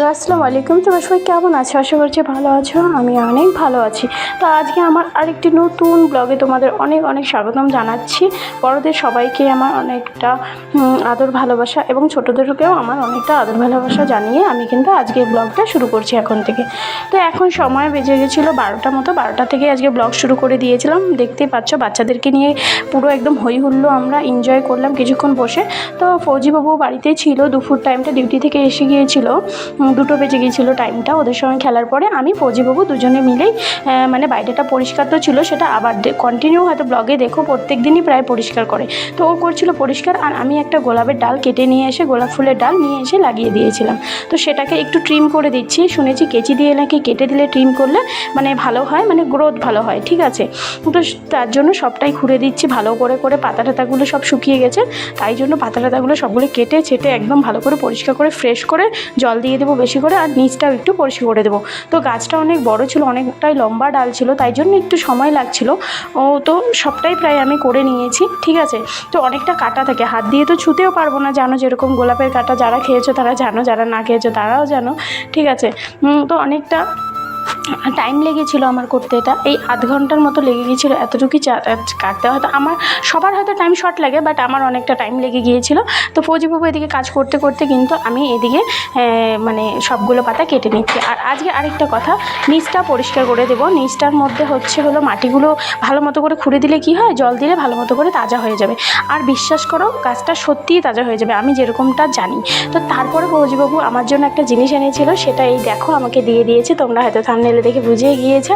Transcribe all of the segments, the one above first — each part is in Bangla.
বন্ধুরা আসসালামু আলাইকুম। তোমরা সবাই কেমন আছো? আশা করছি ভালো আছো। আমি অনেক ভালো আছি। তো আজকে আমার আরেকটি নতুন ব্লগে তোমাদের অনেক অনেক স্বাগতম জানাচ্ছি। বড়দের সবাইকে আমার অনেকটা আদর, ভালোবাসা এবং ছোটোদেরকেও আমার অনেকটা আদর, ভালোবাসা জানিয়ে আমি কিন্তু আজকে ব্লগটা শুরু করছি এখন থেকে। তো এখন সময় বেজে গেছিল বারোটা মতো। বারোটা থেকে আজকে ব্লগ শুরু করে দিয়েছিলাম। দেখতেই পাচ্ছ, বাচ্চাদেরকে নিয়ে পুরো একদম হই হুল্লো আমরা এনজয় করলাম কিছুক্ষণ বসে। তো ফৌজিবাবু বাড়িতেই ছিল, দুপুর টাইমটা ডিউটি থেকে এসে গিয়েছিল। দুটো বেজে গিয়েছিল টাইমটা ওদের সঙ্গে খেলার পরে আমি, ফৌজিবাবু দুজনে মিলেই মানে বাইরেটা পরিষ্কার তো ছিল, সেটা আবার কন্টিনিউ হয়তো ব্লগে দেখো প্রত্যেক দিনই প্রায় পরিষ্কার করে। তো ও করছিল পরিষ্কার, আর আমি একটা গোলাপের ডাল কেটে নিয়ে এসে, গোলাপ ফুলের ডাল নিয়ে এসে লাগিয়ে দিয়েছিলাম। তো সেটাকে একটু ট্রিম করে দিচ্ছি, শুনেছি কেচি দিয়ে নাকি কেটে দিলে ট্রিম করলে মানে ভালো হয় মানে গ্রোথ ভালো হয়, ঠিক আছে? তো তার জন্য সবটাই খুঁড়ে দিচ্ছি, ভালো করে করে পাতা টাতাগুলো সব শুকিয়ে গেছে। তাই জন্য পাতা টাতাগুলো সবগুলো কেটে ছেটে একদম ভালো করে পরিষ্কার করে ফ্রেশ করে জল দিয়ে দেবো বেশি করে আর নিচটাও একটু পরিষ্কার করে দেবো। তো গাছটা অনেক বড় ছিল, অনেকটাই লম্বা ডাল ছিল, তাই জন্য একটু সময় লাগছিল। ও তো সবটাই প্রায় আমি করে নিয়েছি, ঠিক আছে? তো অনেকটা কাটা থাকে, হাত দিয়ে তো ছুতেও পারব না, জানো যেরকম গোলাপের কাটা যারা খেয়েছো তারা জানো, যারা না খেয়েছো তারাও জানো, ঠিক আছে? তো অনেকটা টাইম লেগেছিলো আমার করতে, এটা এই আধ ঘণ্টার মতো লেগে গিয়েছিল এতটুকুই কাটতে। হয়তো আমার, সবার হয়তো টাইম শর্ট লাগে বাট আমার অনেকটা টাইম লেগে গিয়েছিল। তো ফৌজিবাবু এদিকে কাজ করতে করতে কিন্তু আমি এদিকে মানে সবগুলো পাতা কেটে নিচ্ছি। আর আজকে আরেকটা কথা, নিচটা পরিষ্কার করে দেবো। নিচটার মধ্যে হচ্ছে হলো মাটিগুলো ভালো মতো করে খুঁড়ে দিলে কি হয়? জল দিলে ভালো মতো করে তাজা হয়ে যাবে। আর বিশ্বাস করো, গাছটা সত্যিই তাজা হয়ে যাবে, আমি যেরকমটা জানি। তো তারপরে ফৌজিবাবু আমার জন্য একটা জিনিস এনেছিল, সেটা এই দেখো, আমাকে দিয়ে দিয়েছে, তোমরা হয়তো থামনেলে দেখে বুঝিয়ে গিয়েছো।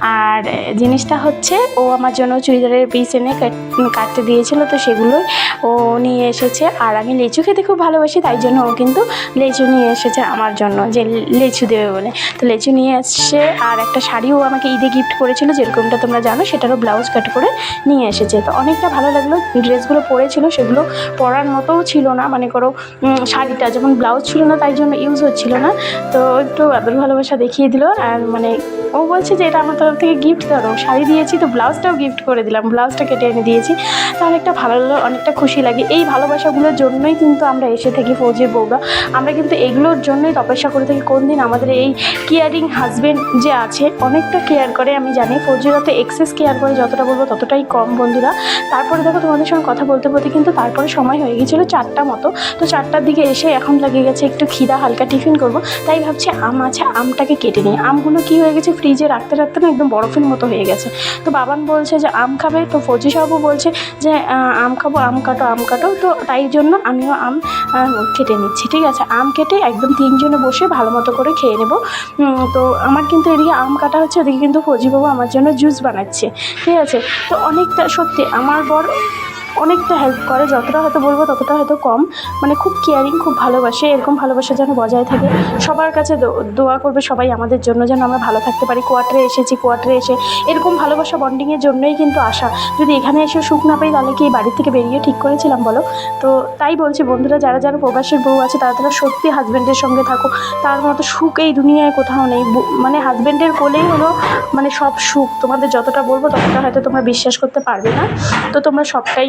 আর জিনিসটা হচ্ছে, ও আমার জন্য চুড়িদারের পিস এনে কাট- কাটতে দিয়েছিল, তো সেগুলোই ও নিয়ে এসেছে। আর আমি লিচু খেতে খুব ভালোবাসি, তাই জন্য ও কিন্তু লেচু নিয়ে এসেছে আমার জন্য, যে লেচু দেবে বলে। তো লেচু নিয়ে এসছে, আর একটা শাড়িও আমাকে ঈদে গিফট করেছিল, যেরকমটা তোমরা জানো, সেটারও ব্লাউজ কাট করে নিয়ে এসেছে। তো অনেকটা ভালো লাগল, ড্রেসগুলো পরেছিল, সেগুলো পরার মতোও ছিল না মানে করো শাড়িটা, যেমন ব্লাউজ ছিল না, তাই জন্য ইউজ হচ্ছিল না। তো একটু আদর ভালোবাসা দেখিয়ে দিল, আর মানে ও বলছে যে এটা আমার তরফ থেকে গিফট ধরো শাড়ি দিয়েছি, তো ব্লাউজটাও গিফট করে দিলাম ব্লাউজটা কেটে এনে দিয়েছি। তো অনেকটা ভালো লাগল অনেকটা খুশি লাগে। এই ভালোবাসাগুলোর জন্যই কিন্তু আমরা এসে থাকি ফৌজির বউরা। আমরা কিন্তু এগুলোর জন্যই তপস্যা করে থাকি। কোন দিন আমাদের এই কেয়ারিং হাজবেন্ড যে আছে, অনেকটা কেয়ার করে, আমি জানি। ফৌজিরা তো এক্সেস কেয়ার করে, যতটা বলব ততটাই কম বন্ধুরা। তারপরে দেখো তোমাদের সঙ্গে কথা বলতে বলতে কিন্তু তারপরে সময় হয়ে গেছিল চারটা মতো। তো চারটার দিকে এসে এখন লাগে গেছে, একটু খিদা হালকা টিফিন করব। তাই ভাবছি আম আছে, আমটাকে কেটে নিই। আমগুলো কি হয়ে গেছে? ফ্রিজে রাখতে রাখতে না একদম বরফের মতো হয়ে গেছে। তো বাবান বলছে যে, আম খাবে? তো ফৌজি সাহেবও বলছে যে আম খাব, আম কাটো আম কাটো। তো তাই জন্য আমিও আম কেটে নিচ্ছি, ঠিক আছে? আম কেটে একদম তিনজনে বসে ভালো মতো করে খেয়ে নেব। তো আমার কিন্তু এদিকে আম কাটা হচ্ছে ওদিকে কিন্তু ফৌজিবাবু আমার জন্য জুস বানাচ্ছে, ঠিক আছে? তো অনেকটা, সত্যি, আমার বর অনেকটা হেল্প করে। যতটা হয়তো বলব ততটা হয়তো কম। মানে খুব কেয়ারিং খুব ভালোবাসে। এরকম ভালোবাসা যেন বজায় থাকে। সবার কাছে দোয়া করবে সবাই আমাদের জন্য যেন আমরা ভালো থাকতে পারি। কোয়ার্টারে এসেছি কোয়ার্টারে এসে। এরকম ভালোবাসা বন্ডিংয়ের জন্যই কিন্তু আসা যদি এখানে এসে সুখ না পাই তাহলে কি বাড়ি থেকে বেরিয়ে ঠিক করেছিলাম বলো? তো তাই বলছি বন্ধুরা, যারা যারা প্রবাসের বউ আছে তারা তারা সত্যি হাজব্যান্ডের সঙ্গে থাকো। তার মতো সুখ এই দুনিয়ায় কোথাও নেই। মানে হাজব্যান্ডের কোলেই হলো মানে সব সুখ। তোমাদের যতটা বলব ততটা হয়তো তোমরা বিশ্বাস করতে পারবে না। তো তোমরা সবটাই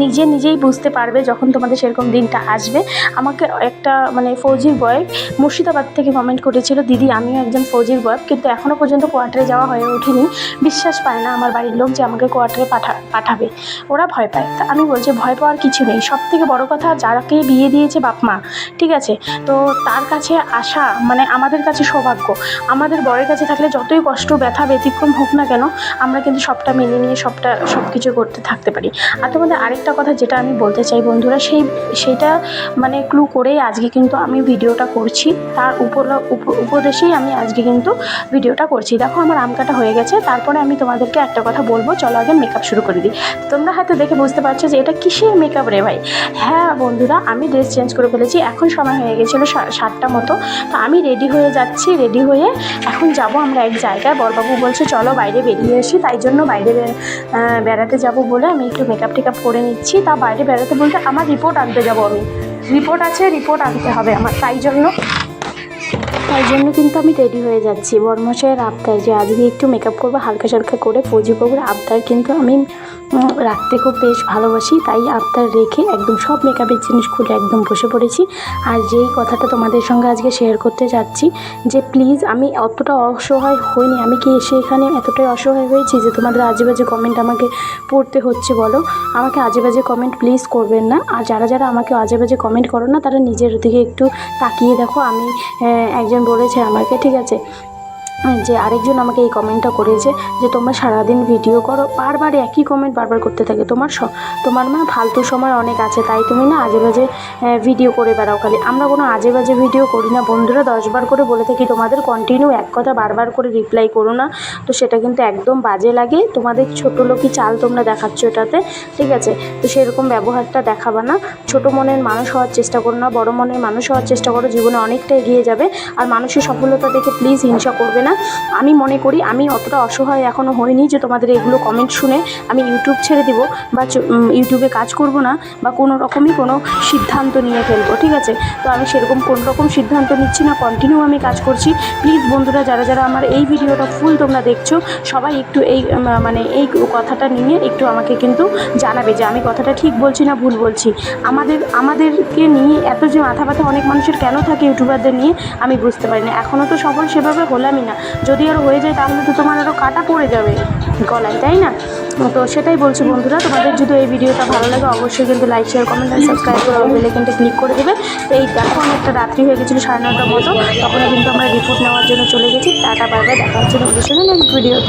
নিজে নিজেই বুঝতে পারবে যখন তোমাদের সেরকম দিনটা আসবে। আমাকে একটা মানে ফৌজির বয় মুর্শিদাবাদ থেকে কমেন্ট করেছিল, দিদি, আমিও একজন ফৌজির বয় কিন্তু এখনও পর্যন্ত কোয়ার্টারে যাওয়া হয়ে ওঠেনি। বিশ্বাস পায় না আমার বাড়ির লোক যে আমাকে কোয়ার্টারে পাঠা, পাঠাবে। ওরা ভয় পায়। তা আমি বলছি, ভয় পাওয়ার কিছু নেই। সব থেকে বড়ো কথা, যারাকে বিয়ে দিয়েছে বাপ মা, ঠিক আছে? তো তার কাছে আসা মানে আমাদের কাছে সৌভাগ্য। আমাদের বরের কাছে থাকলে যতই কষ্ট, ব্যথা, ব্যতিক্রম হোক না কেন, আমরা কিন্তু সবটা মেনে নিয়ে সবটা সব কিছু করতে থাকতে পারি। আর তোমাদের আরেকটা কথা যেটা আমি বলতে চাই বন্ধুরা, সেই সেইটা মানে ক্লু করেই আজকে কিন্তু আমি ভিডিওটা করছি। তার উপর, উপ- উপদেশেই আমি আজকে কিন্তু ভিডিওটা করছি। দেখো আমার আম কাটা হয়ে গেছে, তারপরে আমি তোমাদেরকে একটা কথা বলব। চলো আগে মেকআপ শুরু করে দিই। তোমরা হয়তো দেখে বুঝতে পারছ যে এটা কিসের মেকআপ রে ভাই? হ্যাঁ বন্ধুরা, আমি ড্রেস চেঞ্জ করে ফেলেছি, এখন সময় হয়ে গেছিল সাতটা মতো। তো আমি রেডি হয়ে যাচ্ছি রেডি হয়ে এখন যাব আমরা এক জায়গায়। বরবাবু বলছে, চলো বাইরে বেরিয়ে আসি। তাই জন্য বাইরে বেড়াতে যাব বলে আমি একটু মেকআপ টেকআপ করে নিচ্ছি, তা বাইরে বেড়াতে বলতে আমার রিপোর্ট আনতে যাব আমি। রিপোর্ট আছে রিপোর্ট আনতে হবে আমার, তাই জন্য। তাই জন্য কিন্তু আমি রেডি হয়ে যাচ্ছি। বর্মশাইয়ের আবদার যে আজকে একটু মেকআপ করব হালকা সালকা করে ফৌজিবাবুর আবদার কিন্তু আমি রাখতে খুব বেশ ভালোবাসি, তাই আবদার রেখে একদম সব মেকআপের জিনিস খুলে একদম বসে পড়েছি। আর যেই কথাটা তোমাদের সঙ্গে আজকে শেয়ার করতে যাচ্ছি, যে প্লিজ আমি অতটা অসহায় হইনি, আমি কি এসে এখানে এতটাই অসহায় হয়েছি যে তোমাদের আজে বাজে কমেন্ট আমাকে পড়তে হচ্ছে বলো? আমাকে আজে বাজে কমেন্ট প্লিজ করবেন না। আর যারা যারা আমাকে আজে বাজে কমেন্ট করো না, তারা নিজের দিকে একটু তাকিয়ে দেখো। আমি একজন বলেছে আমাকে, ঠিক আছে? যে আরেকজন আমাকে এই কমেন্টটা করেছে যে, তোমরা সারাদিন ভিডিও করো, বারবার একই কমেন্ট বারবার করতে থাকে। তোমার তোমার না ফালতু সময় অনেক আছে, তাই তুমি না আজে বাজে ভিডিও করে বেড়াও খালি। আমরা কোনো আজে বাজে ভিডিও করি না। বন্ধুরা দশবার করে বলে থাকি, তোমাদের কন্টিনিউ এক কথা বারবার করে রিপ্লাই করো না। তো সেটা কিন্তু একদম বাজে লাগে। তোমাদের ছোটো লোকই চাল তোমরা দেখাচ্ছ এটাতে, ঠিক আছে? তো সেরকম ব্যবহারটা দেখাবা না। ছোটো মনের মানুষ হওয়ার চেষ্টা করো না, বড় মনের মানুষ হওয়ার চেষ্টা করো। জীবনে অনেকটা এগিয়ে যাবে। আর মানুষের সফলতা দেখে প্লিজ হিংসা করবে না। আমি মনে করি আমি অতটা অসহায় এখনও হইনি যে তোমাদের এগুলো কমেন্ট শুনে আমি ইউটিউব ছেড়ে দিব বা ইউটিউবে কাজ করব না বা কোনো রকমই কোনো সিদ্ধান্ত নিয়ে ফেলব, ঠিক আছে? তো আমি সেরকম কোনো রকম সিদ্ধান্ত নিচ্ছি না কন্টিনিউ আমি কাজ করছি। প্লিজ বন্ধুরা, যারা যারা আমার এই ভিডিওটা ফুল তোমরা দেখছ, সবাই একটু এই মানে এই কথাটা নিয়ে একটু আমাকে কিন্তু জানাবে যে আমি কথাটা ঠিক বলছি না ভুল বলছি। আমাদের, আমাদেরকে নিয়ে এত যে মাথা ব্যথা অনেক মানুষের কেন থাকে ইউটিউবারদের নিয়ে, আমি বুঝতে পারি না। এখনও তো সফল সেভাবে হলামই না। যদি আরও হয়ে যায় তাহলে তো তোমার আরও কাটা পড়ে যাবে গলায়, তাই না? তো সেটাই বলছি বন্ধুরা, তোমাদের যদি এই ভিডিওটা ভালো লাগে অবশ্যই কিন্তু লাইক শেয়ার কমেন্ট আর সাবস্ক্রাইব করে বেলাইকনটা ক্লিক করে দেবে। তো এই দেখো অনেকটা রাত্রি হয়ে গেছিল সাড়ে নটার মতো তখন কিন্তু আমরা রিপোর্ট নেওয়ার জন্য চলে গেছি। টাটা বারবার দেখার দেখা হচ্ছে নেক্সট ভিডিওতে